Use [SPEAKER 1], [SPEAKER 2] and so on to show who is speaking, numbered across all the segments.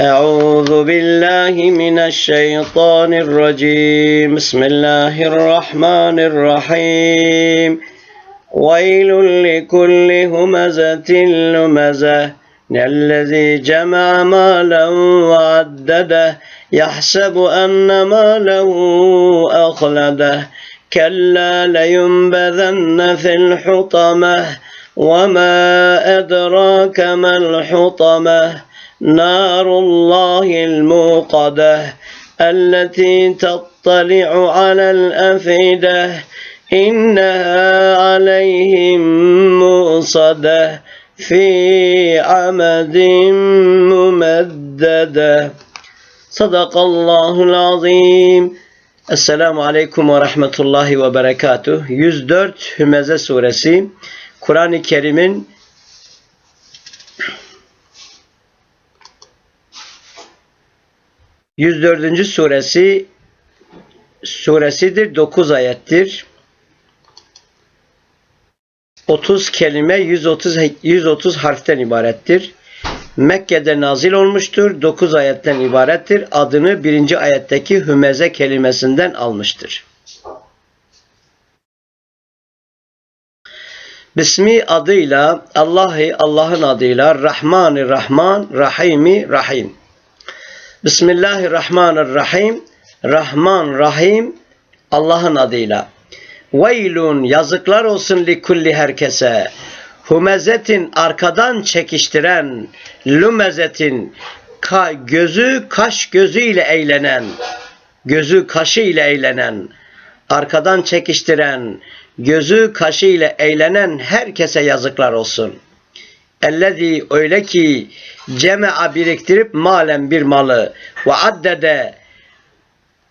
[SPEAKER 1] أعوذ بالله من الشيطان الرجيم. بسم الله الرحمن الرحيم. ويل لكل همزة لمزة. الذي جمع مالا وعدده يحسب أن ماله أخلده. كلا لينبذن في الحطمة. وما أدراك ما الحطمة. نار الله الموقدة التي تطلع على الأفئدة إنها عليهم مؤصدة في عمد ممددة. صدق الله العظيم. Aleyküm ve Rahmetullahi ve Berekatuh. 104 Hümeze Suresi. Kur'an-ı Kerim'in ...104. suresi suresidir. 9 ayettir. 30 kelime 130 130 harften ibarettir. Mekke'de nazil olmuştur. 9 ayetten ibarettir. Adını birinci ayetteki hümeze kelimesinden almıştır. Bismi adıyla Allah'ı Allah'ın adıyla Rahmanı Rahman Rahimi Rahim. Bismillahirrahmanirrahim. Rahman Rahim Allah'ın adıyla. Veylun yazıklar olsun li kulli herkese. Humezetin arkadan çekiştiren, lumezetin ka, gözü kaş gözü ile eğlenen, gözü kaşı ile eğlenen, arkadan çekiştiren, gözü kaşı ile eğlenen herkese yazıklar olsun. Ellezî öyle ki cema'a biriktirip malen bir malı ve addede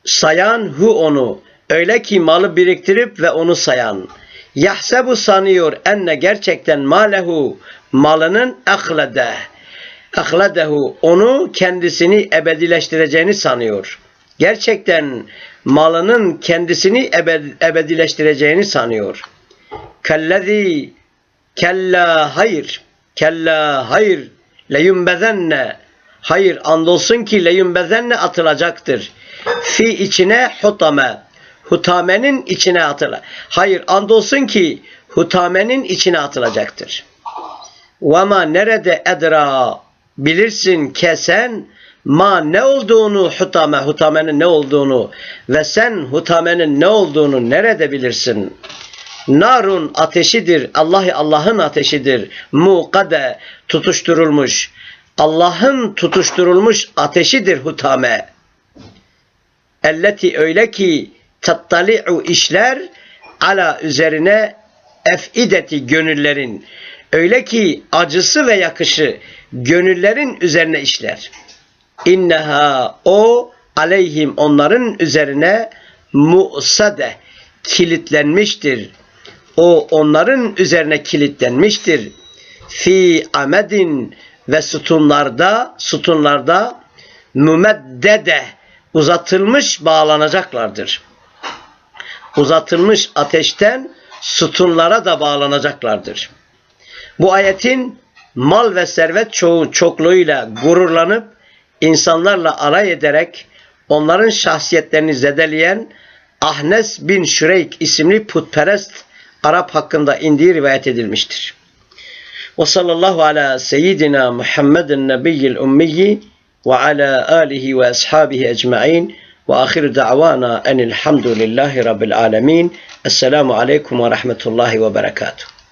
[SPEAKER 1] sayan hu onu öyle ki malı biriktirip ve onu sayan Yahsebu sanıyor enne gerçekten malehu malının ahlede. Ahledehu onu kendisini ebedileştireceğini sanıyor. Gerçekten malının kendisini ebed, ebedileştireceğini sanıyor. Kellezi kella hayır kella hayır leyumbezenne hayır andolsun ki leyumbezenne atılacaktır. Fi içine hutame hutamenin içine atıla. Hayır andolsun ki hutamenin içine atılacaktır. Vama nerede edra bilirsin kesen ma ne olduğunu hutame hutamenin ne olduğunu ve sen hutamenin ne olduğunu nerede bilirsin? Narun ateşidir. Allah Allah'ın ateşidir. Muqade tutuşturulmuş. Allah'ın tutuşturulmuş ateşidir hutame. Elleti öyle ki tattali'u işler ala üzerine efideti gönüllerin öyle ki acısı ve yakışı gönüllerin üzerine işler. İnneha o aleyhim onların üzerine mu'sade kilitlenmiştir. O onların üzerine kilitlenmiştir. Fi amedin ve sütunlarda sütunlarda mümeddede uzatılmış bağlanacaklardır uzatılmış ateşten sütunlara da bağlanacaklardır. Bu ayetin mal ve servet çoğu çokluğuyla gururlanıp insanlarla alay ederek onların şahsiyetlerini zedeleyen Ahnes bin Şureyk isimli putperest Arap hakkında indiği rivayet edilmiştir. Ve sallallahu ala seyyidina Muhammedin nebiyyil ummiyi ve ala alihi ve ashabihi ecma'in وآخر دعوانا أن الحمد لله رب العالمين السلام عليكم ورحمة الله وبركاته